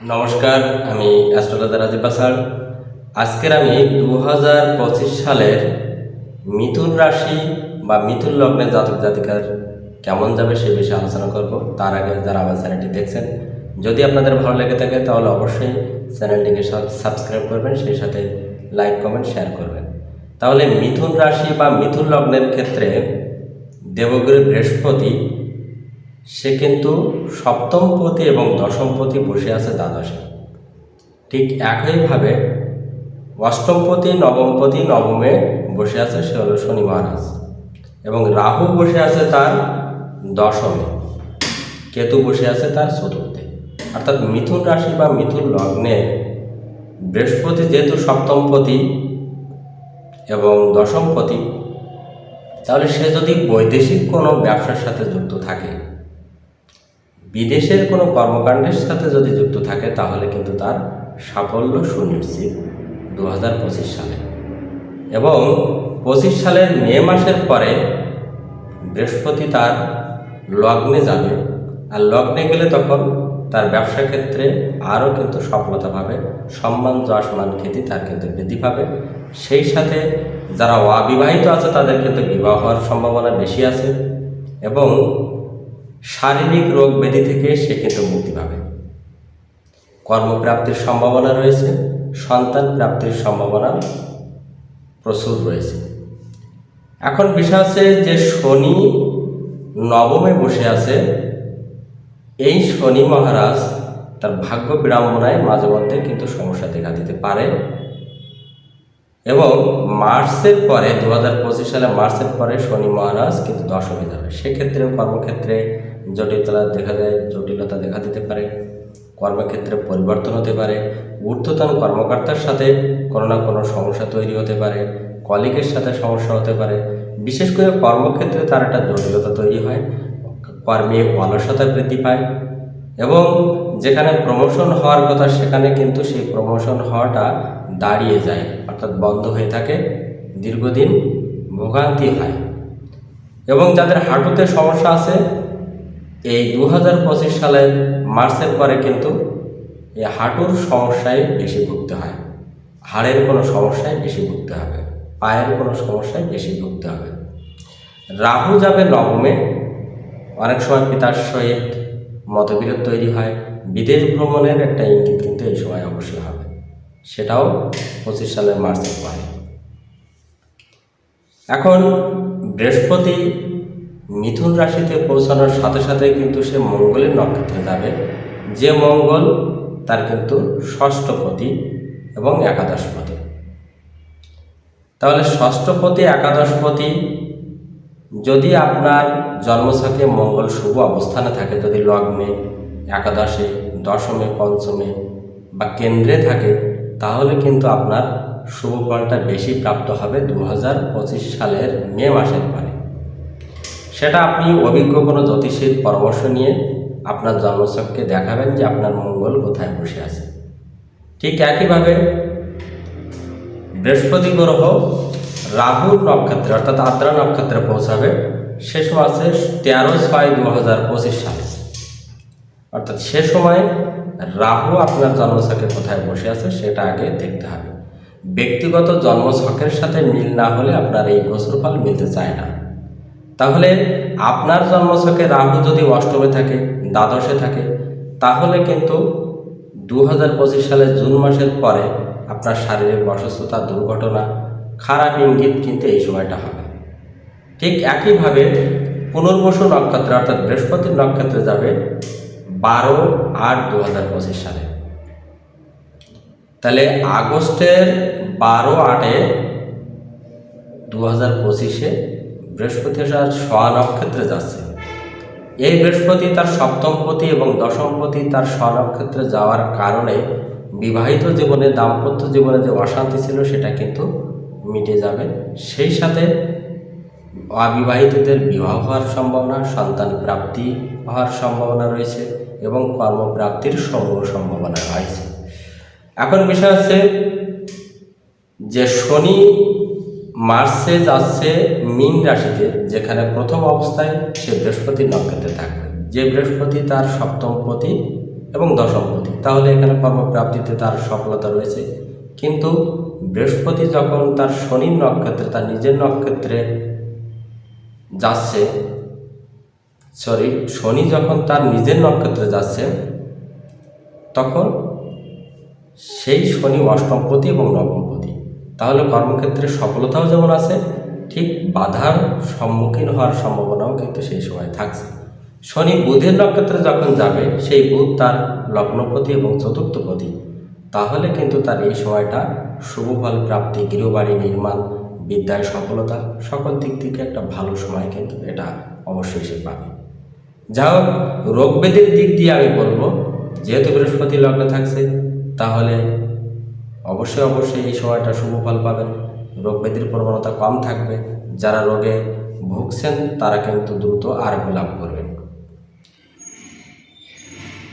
নমস্কার, আমি অ্যাস্ট্রোলজার রাজীব বাসার। আজকের আমি দু হাজার পঁচিশ সালের মিথুন রাশি বা মিথুন লগ্নের জাতক জাতিকার কেমন যাবে সে বিষয়ে আলোচনা করব। তার আগে যারা আমার চ্যানেলটি দেখছেন, যদি আপনাদের ভালো লেগে থাকে, তাহলে অবশ্যই চ্যানেলটিকে সাবস্ক্রাইব করবেন, সেই সাথে লাইক কমেন্ট শেয়ার করবেন। তাহলে মিথুন রাশি বা মিথুন লগ্নের ক্ষেত্রে দেবগুরু বৃহস্পতি, সে কিন্তু সপ্তমপতি এবং দশমপতি বসে আছে দ্বাদশে। ঠিক একইভাবে অষ্টমপতি নবমপতি নবমে বসে আছে সে হল শনি মহারাজ এবং রাহু বসে আছে তার দশমে। কেতু বসে আছে তার চতুর্থে। অর্থাৎ মিথুন রাশি বা মিথুন লগ্নে বৃহস্পতি যেহেতু সপ্তমপতি এবং দশমপতি তাহলে সে যদি বৈদেশিক কোনো ব্যবসার সাথে যুক্ত থাকে, বিদেশের কোনো কর্মকাণ্ডের সাথে যদি যুক্ত থাকে, তাহলে কিন্তু তার সাফল্য সুনিশ্চিত দু হাজার পঁচিশ সালে। এবং পঁচিশ সালের মে মাসের পরে বৃহস্পতি তার লগ্নে যাবে। আর লগ্নে গেলে তখন তার ব্যবসা ক্ষেত্রে আরও কিন্তু সফলতা পাবে। সম্মান, যশ, মান, খ্যাতি তার কিন্তু বৃদ্ধি পাবে। সেই সাথে যারা অবিবাহিত আছে, তাদের কিন্তু বিবাহ হওয়ার সম্ভাবনা বেশি আছে এবং শারীরিক রোগ ব্যাধি থেকে সে কিন্তু মুক্তি পাবে। কর্মপ্রাপ্তির সম্ভাবনা রয়েছে, সন্তান প্রাপ্তির সম্ভাবনা প্রচুর রয়েছে। এখন বিষয় আছে যে শনি নবমে বসে আছে, এই শনি মহারাজ তার ভাগ্য বিড়ম্বনায় মাঝে মধ্যে কিন্তু সমস্যা দেখা দিতে পারে। এবং মার্চের পরে দু হাজার পঁচিশ সালে মার্চের পরে শনি মহারাজ কিন্তু দশমে যাবে সেক্ষেত্রেও কর্মক্ষেত্রে জটিলতা দেখা যায় জটিলতা দেখা দিতে পারে, কর্মক্ষেত্রে পরিবর্তন হতে পারে, ঊর্ধ্বতন কর্মকর্তার সাথে কোনো না কোনো সমস্যা তৈরি হতে পারে, কলিগের সাথে সমস্যা হতে পারে। বিশেষ করে কর্মক্ষেত্রে তার একটা জটিলতা তৈরি হয়, কর্মে অলসতা বৃদ্ধি পায় এবং যেখানে প্রমোশন হওয়ার কথা, সেখানে কিন্তু সেই প্রমোশন হওয়াটা দাঁড়িয়ে যায়। অর্থাৎ বন্ধ হয়ে থাকে, দীর্ঘদিন ভোগান্তি হয়। এবং যাদের হাঁটুতে সমস্যা আছে, এই দু হাজার পঁচিশ সালের মার্চের পরে কিন্তু এই হাঁটুর সমস্যায় বেশি ভুগতে হয়। হাড়ের কোনো সমস্যায় বেশি ভুগতে হবে। পায়ের কোনো সমস্যায় বেশি ভুগতে হবে। রাহু যাবে নবমে। অনেক সময় পিতার সহিত মতবিরোধ তৈরি হয়। বিদেশ ভ্রমণের একটা ইঙ্গিত কিন্তু এই সময় অবশ্যই হবে। সেটাও পঁচিশ সালের মার্চের পরে এখন বৃহস্পতি মিথুন রাশিতে পৌঁছানোর সাথে সাথে কিন্তু সে মঙ্গলের নক্ষত্রে যাবে। যে মঙ্গল, তার কিন্তু ষষ্ঠপতি এবং একাদশপতি তাহলে ষষ্ঠপতি একাদশপতি যদি আপনার জন্মছকে মঙ্গল শুভ অবস্থানে থাকে, যদি লগ্নে, একাদশে, দশমে, পঞ্চমে বা কেন্দ্রে থাকে তাহলে কিন্তু আপনার শুভ ফলটা বেশি প্রাপ্ত হবে দু হাজার পঁচিশ সালের মে মাসের পরে। সেটা আপনি অভিজ্ঞ কোনো জ্যোতিষীর পরামর্শ নিয়ে আপনার জন্মছককে দেখাবেন যে আপনার মঙ্গল কোথায় বসে আছে। ঠিক একইভাবে বৃহস্পতি গ্রহ রাহুর নক্ষত্রে অর্থাৎ আদ্রা নক্ষত্রে পৌঁছাবে, সে সময় আছে তেরো ছয় দু হাজার পঁচিশ সালে। অর্থাৎ সে সময় রাহু আপনার জন্মছকে কোথায় বসে আছে সেটা আগে দেখতে হবে। ব্যক্তিগত জন্মছকের সাথে মিল না হলে আপনার এই গোসরফল মিলতে চায় না। তাহলে আপনার জন্মছকে রাহু যদি অষ্টমে থাকে, দ্বাদশে থাকে, তাহলে কিন্তু দু হাজার পঁচিশ সালের জুন মাসের পরে আপনার শারীরিক অসুস্থতা, দুর্ঘটনা, খারাপ ইঙ্গিত কিন্তু এই সময়টা হবে। ঠিক একইভাবে পুনর্বসু নক্ষত্রে অর্থাৎ বৃহস্পতির নক্ষত্রে যাবে বারো আট দু হাজার পঁচিশ সালে। তাহলে আগস্টের বারো আটে দু হাজার পঁচিশে বৃহস্পতি সোয়া নক্ষত্রে যাচ্ছে। এই বৃহস্পতি তার সপ্তমপতি এবং দশমপতি তার স্বনক্ষত্রে যাওয়ার কারণে বিবাহিত জীবনে, দাম্পত্য জীবনে যে অশান্তি ছিল সেটা কিন্তু মিটে যাবে। সেই সাথে অবিবাহিতদের বিবাহ হওয়ার সম্ভাবনা, সন্তান প্রাপ্তি হওয়ার সম্ভাবনা রয়েছে। এবং কর্মপ্রাপ্তির সমূহ সম্ভাবনা রয়েছে। এখন বিষয় হচ্ছে যে শনি মার্সে যাচ্ছে মিন রাশিতে, যেখানে প্রথম অবস্থায় সে বৃহস্পতির নক্ষত্রে থাকবে। যে বৃহস্পতি তার সপ্তম পতি এবং দশম পতি। তাহলে এখানে কর্মপ্রাপ্তিতে তার সফলতা রয়েছে। কিন্তু বৃহস্পতি যখন তার শনির নক্ষত্রে, তার নিজের নক্ষত্রে যাচ্ছে সরি শনি যখন তার নিজের নক্ষত্রে যাচ্ছে, তখন সেই শনি অষ্টমপতি এবং নবমপতি। তাহলে কর্মক্ষেত্রে সফলতাও যেমন আছে, ঠিক বাধার সম্মুখীন হওয়ার সম্ভাবনাও কিন্তু সেই সময় থাকছে। শনি বুধের নক্ষত্রে যখন যাবে, সেই বুধ তার লগ্নপতি এবং চতুর্থপতি। তাহলে কিন্তু তার এই সময়টা শুভ ফল প্রাপ্তি, গৃহবাড়ি নির্মাণ, বিদ্যায় সফলতা, সকল দিক থেকে একটা ভালো সময় কিন্তু এটা অবশ্যই সে পাবে। যা হোক, রোগ ব্যাধির দিক দিয়ে আমি বলব, যেহেতু বৃহস্পতি লগ্নে থাকছে, তাহলে অবশ্যই অবশ্যই এই সময়টা শুভ ফল পাবেন। রোগ ব্যাধির প্রবণতা কম থাকবে। যারা রোগে ভুগছেন, তারা কিন্তু দ্রুত আরোগ্য লাভ করবেন।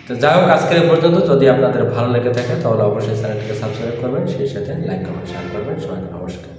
তো যাই হোক, আজকের পর্যন্ত। যদি আপনাদের ভালো লেগে থাকে, তাহলে অবশ্যই চ্যানেলটিকে সাবস্ক্রাইব করবেন, সেই সাথে লাইক কমেন্ট শেয়ার করবেন। সবাইকে নমস্কার।